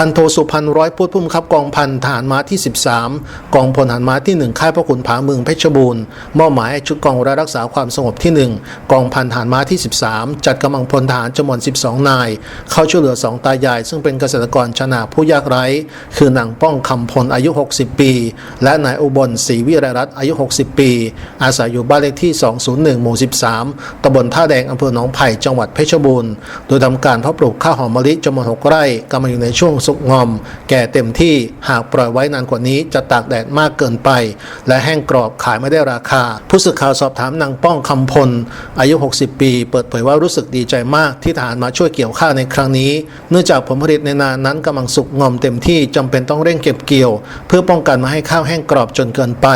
พันโทสุพันร้อยพุทธผู้บังคับกองพันทหารม้าที่ 13 กองพลทหารม้าที่ 1 ค่ายพระขุนผาเมืองเพชรบูรณ์มอบหมายชุดกองรักษาความสงบที่ 1 กองพันทหารม้าที่ 13 จัดกำลังพลทหารจำนวน 12 นาย เข้าช่วยเหลือ 2 ตายาย ซึ่งเป็นเกษตรกรชนาผู้ยากไร้ คือนางป้องคำพลอายุ 60 ปี และนายอุบลศรีวิรรัตน์อายุ 60 ปี อาศัยอยู่บ้านเลขที่ 201 หมู่ 13 ตำบลท่าแดงอำเภอหนองไผ่จังหวัดเพชรบูรณ์โดยทำการเพาะปลูกข้าวหอมมะลิจำนวน 6 ไร่กำลังอยู่ในช่วงสุกงอม แก่เต็มที่หากปล่อยไว้นานกว่านี้จะตากแดดมากเกินไป และแห้งกรอบขายไม่ได้ราคา ผู้สื่อข่าวสอบถามนางป้องคำพล อายุ 60 ปี เปิดเผยว่ารู้สึกดีใจมากที่ทหารมาช่วยเกี่ยวข้าวในครั้งนี้ เนื่องจากผลผลิตในนานั้นกำลังสุกงอมเต็มที่จำเป็นต้องเร่งเก็บเกี่ยว เพื่อป้องกันไม่ให้ข้าวแห้งกรอบจนเกินไป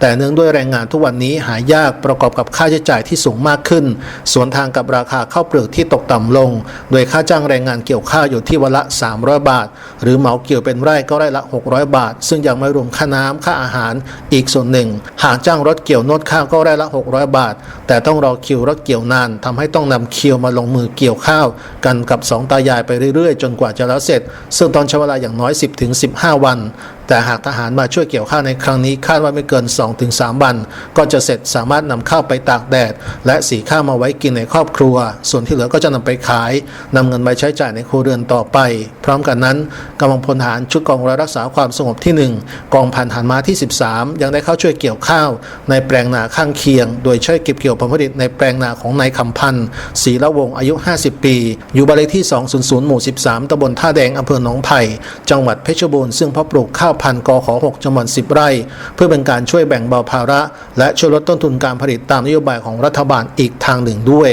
แต่เนื่องด้วยแรงงานทุกวันนี้หายากประกอบกับค่าใช้จ่ายที่สูงมากขึ้น สวนทางกับราคาข้าวเปลือกที่ตกต่ำลง โดยค่าจ้างแรงงานเกี่ยวข้าวอยู่ที่วันละ 300 บาทหรือเหมาเกี่ยวเป็นไร่ก็ไร่ละ 600 บาท ซึ่งยังไม่รวมค่าน้ำค่าอาหารอีกส่วนหนึ่ง หากจ้างรถเกี่ยวนวดข้าวก็ไร่ละ 600 บาท แต่ต้องรอคิวรถเกี่ยวนานทำให้ต้องนำคิวมาลงมือเกี่ยวข้าว กันกับสองตายายไปเรื่อยๆ จนกว่าจะแล้วเสร็จ ซึ่งตอนใช้เวลาอย่างน้อย 10-15 วันแต่หากทหารมาช่วยเกี่ยวข้าวในครั้งนี้คาดว่าไม่เกิน 2-3 วัน ก็จะเสร็จสามารถนำข้าวไปตากแดด และสีข้าวมาไว้กินในครอบครัว ส่วนที่เหลือก็จะนำไปขายนำเงินไปใช้จ่ายในครัวเรือนต่อไป พร้อมกันนั้นกำลังพลทหารชุดกองร้อยรักษาความสงบที่ 1 กองพันทหารม้าที่ 13 ยังได้เข้าช่วยเกี่ยวข้าว ในแปลงนาข้างเคียง โดยช่วยเก็บเกี่ยวผลผลิตในแปลงนาของนายคำพันธ์ศรีละวงอายุ 50 ปี อยู่บ้านเลขที่ 200 หมู่ 13ตำบลท่าแดงอำเภอหนองไผ่จังหวัดเพชรบูรณ์ซึ่งพาะปลูกข้าวพันธุ์กข6จำนวน 10 ไร่ เพื่อเป็นการช่วยแบ่งเบาภาระ และช่วยลดต้นทุนการผลิตตามนโยบายของรัฐบาลอีกทางหนึ่งด้วย